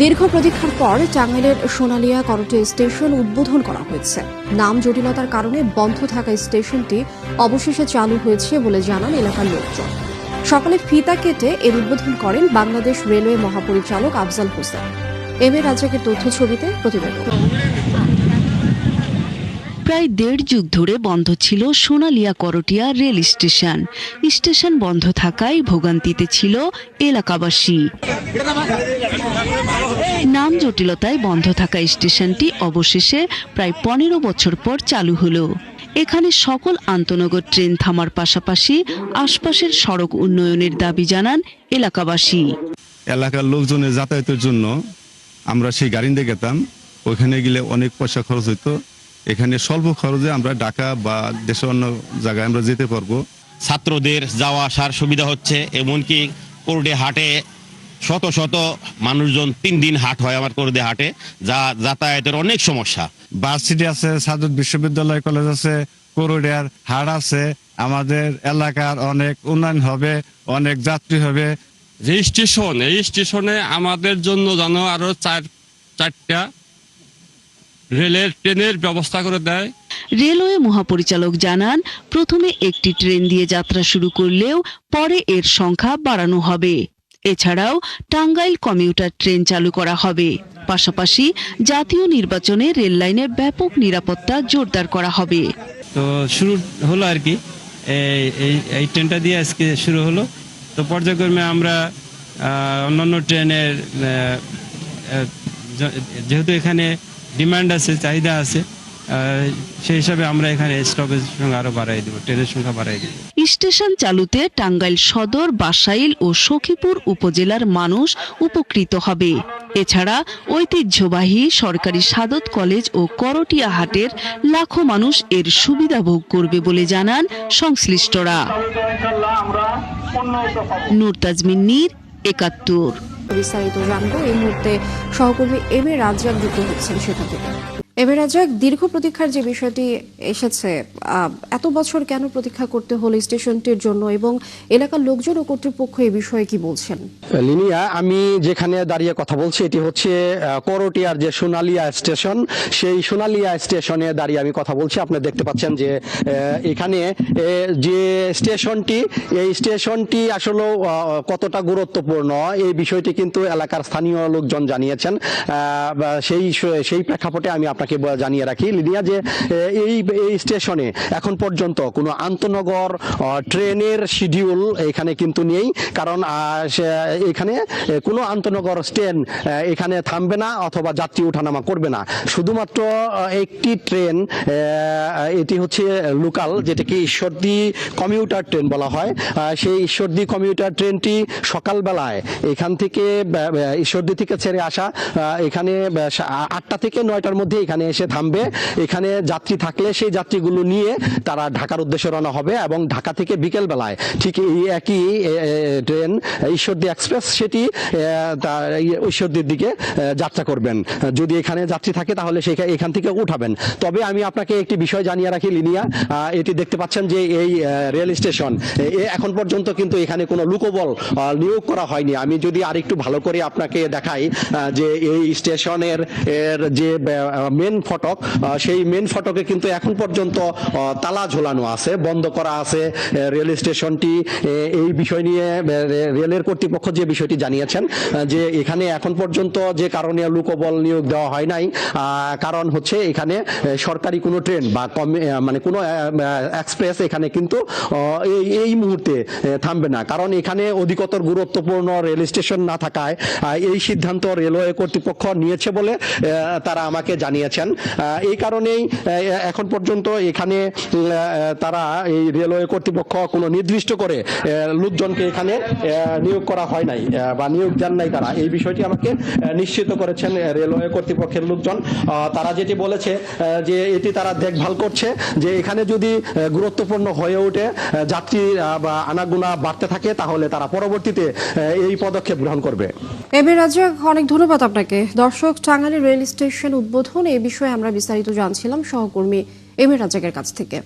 দীর্ঘ প্রতীক্ষার পর টাঙ্গাইলের সোনালিয়া করটে স্টেশন উদ্বোধন করা হয়েছে। নাম জটিলতার কারণে বন্ধ থাকা স্টেশনটি অবশেষে চালু হয়েছে বলে জানান এলাকার লোকজন। সকালে ফিতা কেটে এর উদ্বোধন করেন বাংলাদেশ রেলওয়ে মহাপরিচালক আফজাল হোসেন। এম এ রাজাকের তথ্য ছবিতে প্রতিবেদন। প্রায় দেড় যুগ ধরে বন্ধ ছিল Sonalia Karatia rail station. Station বন্ধ থাকায় ভোগান্তিতে ছিল এলাকাবাসী। নাম জটিলতায় বন্ধ থাকা স্টেশনটি অবশেষে প্রায় পনেরো বছর পর চালু হলো। এখানে সকল আন্তনগর ট্রেন থামার পাশাপাশি আশপাশের সড়ক উন্নয়নের দাবি জানান এলাকাবাসী। এলাকার লোকজনের যাতায়াতের জন্য আমরা সেই গাড়ি দিয়ে গেতাম। ওইখানে গেলে অনেক পয়সা খরচ হইতো। এখানে স্বল্প খরচে আমরা ঢাকা বা দেশের অন্য জায়গায় আমরা যেতে পারব। ছাত্রদের যাওয়া আসার সুবিধা হচ্ছে এমনকি কোরডে হাটে শত শত মানুষজন তিন দিন হাট হয় আমার কোর্ডে হাটে যা যাতায়াতের অনেক সমস্যা। ভার্সিটি আছে সাদত বিশ্ববিদ্যালয় কলেজ আছে করোডিয়ার হাট আছে আমাদের এলাকার অনেক উন্নয়ন হবে অনেক যাত্রী হবে। যে স্টেশন এই স্টেশনে আমাদের জন্য যেন আরও চার চারটা রেলের ট্রেনের ব্যবস্থা করে দেয়। রেলওয়ে মহাপরিচালক জানান প্রথমে একটি ট্রেন দিয়ে যাত্রা শুরু করলেও পরে এর সংখ্যা বাড়ানো হবে। এছাড়াও টাঙ্গাইল কমিউটার ট্রেন চালু করা হবে। পাশাপাশি জাতীয় নির্বাচনে রেল লাইনে ব্যাপক নিরাপত্তা জোরদার করা হবে। তো শুরু হলো আর কি। এই ট্রেনটা দিয়ে আজকে শুরু হলো। তো পর্যায়ক্রমে আমরা অন্যান্য ট্রেনের যেহেতু এখানে ডিমান্ড আছে চাহিদা আছে সেই হিসাবে আমরা এখানে স্টপেজ সংখ্যা আরও বাড়াই দেবো ট্রেনের সংখ্যা বাড়াই দেবো। স্টেশন চালুতে টাঙ্গাইল সদর বাসাইল ও সখীপুর উপজেলার মানুষ উপকৃত হবে। এছাড়া ঐতিহ্যবাহী সরকারি সাদত কলেজ ও করটিয়া হাটের লাখো মানুষ এর সুবিধা ভোগ করবে বলে জানান সংশ্লিষ্টরা। নূর তাজমিন নীর একাত্তর। বিস্তারিত জানব। এই মুহূর্তে সহকর্মী এম এ রাজ্জাক যুক্ত হচ্ছেন সেখান থেকে। এম এ রাজ্জাক দীর্ঘ প্রতীক্ষার যে বিষয়টি এসেছে এত বছর কেন প্রতীক্ষা করতে হলো স্টেশনটির জন্য এবং এলাকার লোকজন ও কর্তৃপক্ষ এই বিষয়ে কি বলছেন? লিনিয়া, আমি যেখানে দাঁড়িয়ে কথা বলছি, এটি হচ্ছে করটিয়ার যে সোনালিয়া স্টেশন, সেই সোনালিয়া স্টেশনে দাঁড়িয়ে আমি কথা বলছি। আপনি দেখতে পাচ্ছেন যে এখানে যে স্টেশনটি, এই স্টেশনটি আসলে কতটা গুরুত্বপূর্ণ এই বিষয়টি কিন্তু এলাকার স্থানীয় লোকজন জানিয়েছেন। সেই সেই প্রেক্ষাপটে আমি আপনাকে জানিয়ে রাখি, লিনিয়া, যে এই এই স্টেশনে এখন পর্যন্ত কোনো আন্তনগর ট্রেনের শিডিউল এখানে কিন্তু নেই। কারণ এখানে কোনো আন্তনগর ট্রেন এখানে থামবে না অথবা যাত্রী ওঠানামা করবে না। শুধুমাত্র একটি ট্রেন এটি হচ্ছে লোকাল, যেটাকে ঈশ্বরদী কমিউটার ট্রেন বলা হয়। সেই ঈশ্বরদী কমিউটার ট্রেনটি সকালবেলায় এখান থেকে ঈশ্বরদী থেকে ছেড়ে আসা এখানে আটটা থেকে নয়টার মধ্যে এখানে এসে থামবে। এখানে যাত্রী থাকলে সেই যাত্রীগুলো নিয়ে তারা ঢাকার উদ্দেশ্যে রওনা হবে এবং ঢাকা থেকে বিকেল বেলায় ঠিক এই একই ট্রেন ঈশ্বরদী এক্সপ্রেস সেটি ঈশ্বরদীর দিকে যাত্রা করবেন। যদি এখানে যাত্রী থাকে তাহলে সেখানে এখান থেকে উঠাবেন। তবে আমি আপনাকে একটি বিষয় জানিয়ে রাখি লিনিয়া এটি দেখতে পাচ্ছেন যে এই রেল স্টেশন এখন পর্যন্ত কিন্তু এখানে কোনো লুকোবল নিয়োগ করা হয়নি। আমি যদি আরেকটু ভালো করে আপনাকে দেখাই যে এই স্টেশনের, এর যে মেন ফটক সেই মেন ফটকে কিন্তু এখন পর্যন্ত তালা ঝোলানো আছে, বন্ধ করা আছে রেল স্টেশনটি এই বিষয় নিয়ে রেলের কর্তৃপক্ষ যে বিষয়টি জানিয়েছেন যে এখানে এখন পর্যন্ত যে কারণে লুকোবল নিয়োগ দেওয়া হয় নাই কারণ হচ্ছে এখানে সরকারি কোনো ট্রেন বা মানে কোনো এক্সপ্রেস এখানে কিন্তু এই মুহূর্তে থামবে না। কারণ এখানে অধিকতর গুরুত্বপূর্ণ রেল স্টেশন না থাকায় এই সিদ্ধান্ত রেলওয়ে কর্তৃপক্ষ নিয়েছে বলে তারা আমাকে জানিয়েছেন। আহ, এই কারণেই এখন পর্যন্ত এখানে তারা এই রেলওয়ে কর্তৃপক্ষ কোনো নির্দিষ্ট করে লোকজনকে এখানে নিয়োগ করা হয় নাই বা নিয়োগ দেন নাই তারা। এই বিষয়টি আমাকে নিশ্চিত করেছেন রেলওয়ে কর্তৃপক্ষের লোকজন। তারা যেটি বলেছে যে এটি তারা দেখভাল করছে যে এখানে যদি গুরুত্বপূর্ণ হয়ে ওঠে যাত্রী বা আনাগুনা বাড়তে থাকে তাহলে তারা পরবর্তীতে এই পদক্ষেপ গ্রহণ করবে। এম এ রাজ্জাক অনেক ধন্যবাদ আপনাকে। দর্শক টাঙ্গাইল রেল স্টেশন উদ্বোধন এই বিষয়ে আমরা বিস্তারিত জানছিলাম সহকর্মী এম এ রাজাকের কাছ থেকে।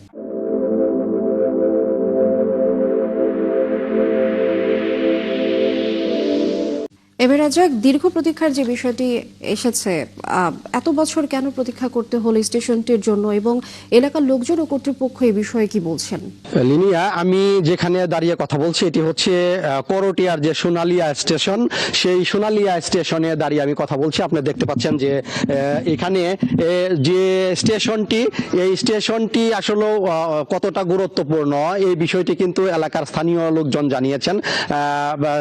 এবার রাজাক দীর্ঘ প্রতীক্ষার যে বিষয়টি এসেছে এত বছর কেন প্রতীক্ষা করতে হলো স্টেশনটির জন্য এবং এলাকার লোকজন ও কর্তৃপক্ষ এই বিষয়ে কি বলছেন? লিনিয়া, আমি যেখানে দাঁড়িয়ে কথা বলছি, এটি হচ্ছে করটিয়ার যে সোনালিয়া স্টেশন, সেই সোনালিয়া স্টেশনে দাঁড়িয়ে আমি কথা বলছি। আপনি দেখতে পাচ্ছেন যে এখানে যে স্টেশনটি, এই স্টেশনটি আসলে কতটা গুরুত্বপূর্ণ এই বিষয়টি কিন্তু এলাকার স্থানীয় লোকজন জানিয়েছেন।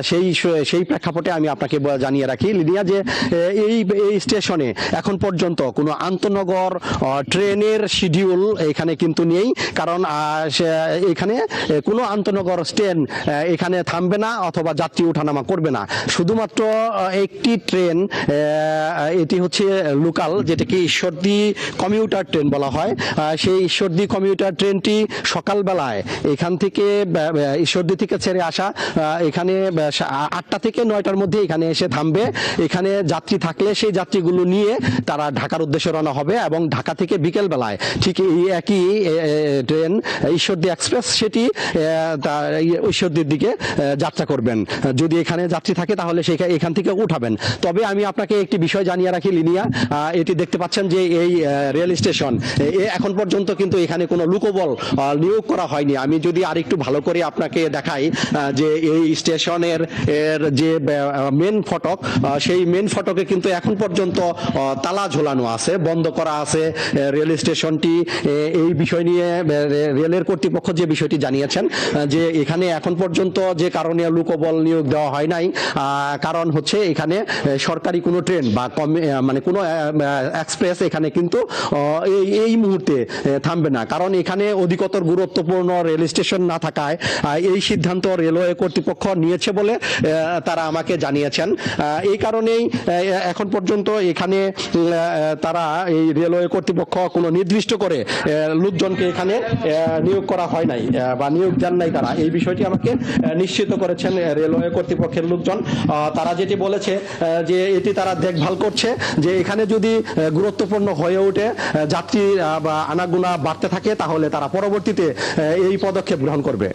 সেই সেই প্রেক্ষাপটে আমি আপনাকে ব- জানিয়ে রাখি, লিনিয়া, যে এই এই স্টেশনে এখন পর্যন্ত কোনো আন্তনগর ট্রেনের শিডিউল এখানে কিন্তু নেই। কারণ এখানে কোনো আন্তনগর ট্রেন এখানে থামবে না অথবা যাত্রী ওঠানামা করবে না। শুধুমাত্র একটি ট্রেন এটি হচ্ছে লোকাল, যেটাকে ঈশ্বরদী কমিউটার ট্রেন বলা হয়। সেই ঈশ্বরদী কমিউটার ট্রেনটি সকালবেলায় এখান থেকে ঈশ্বরদী থেকে ছেড়ে আসা এখানে আটটা থেকে নয়টার মধ্যে এখানে এসে থামবে। এখানে যাত্রী থাকলে সেই যাত্রীগুলো নিয়ে তারা ঢাকার উদ্দেশ্যে রওনা হবে এবং ঢাকা থেকে বিকেল বেলায় ঠিক এই একই ট্রেন ঈশ্বরদী এক্সপ্রেস সেটি ঈশ্বরদীর দিকে যাত্রা করবেন। যদি এখানে যাত্রী থাকে তাহলে সেখানে এখান থেকে উঠাবেন। তবে আমি আপনাকে একটি বিষয় জানিয়ে রাখি, লিনিয়া এটি দেখতে পাচ্ছেন যে এই রেল স্টেশন এখন পর্যন্ত কিন্তু এখানে কোনো লুকোবল নিয়োগ করা হয়নি। আমি যদি আরেকটু ভালো করে আপনাকে দেখাই যে এই স্টেশনের, এর যে মেন ফটক সেই মেন ফটকে কিন্তু এখন পর্যন্ত তালা ঝোলানো আছে, বন্ধ করা আছে রেল স্টেশনটি এই বিষয় নিয়ে রেলের কর্তৃপক্ষ যে বিষয়টি জানিয়েছেন যে এখানে এখন পর্যন্ত যে কারণে লুকোবল নিয়োগ দেওয়া হয় নাই কারণ হচ্ছে এখানে সরকারি কোনো ট্রেন বা মানে কোনো এক্সপ্রেস এখানে কিন্তু এই এই মুহূর্তে থামবে না। কারণ এখানে অধিকতর গুরুত্বপূর্ণ রেল স্টেশন না থাকায় এই সিদ্ধান্ত রেলওয়ে কর্তৃপক্ষ নিয়েছে বলে তারা আমাকে জানিয়েছেন। আহ, এই কারণেই এখন পর্যন্ত এখানে তারা এই রেলওয়ে কর্তৃপক্ষ কোনো নির্দিষ্ট করে লোকজনকে এখানে নিয়োগ করা হয় নাই বা নিয়োগ দেন নাই তারা। এই বিষয়টি আমাকে নিশ্চিত করেছেন রেলওয়ে কর্তৃপক্ষের লোকজন। তারা যেটি বলেছে যে এটি তারা দেখভাল করছে যে এখানে যদি গুরুত্বপূর্ণ হয়ে ওঠে যাত্রী বা আনাগুনা বাড়তে থাকে তাহলে তারা পরবর্তীতে এই পদক্ষেপ গ্রহণ করবে।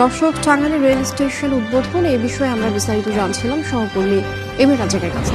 দর্শক টাঙ্গাইল রেল স্টেশন উদ্বোধন এই বিষয়ে আমরা বিস্তারিত জানছিলাম। সহকর্মী এম এ রাজাকের কাছ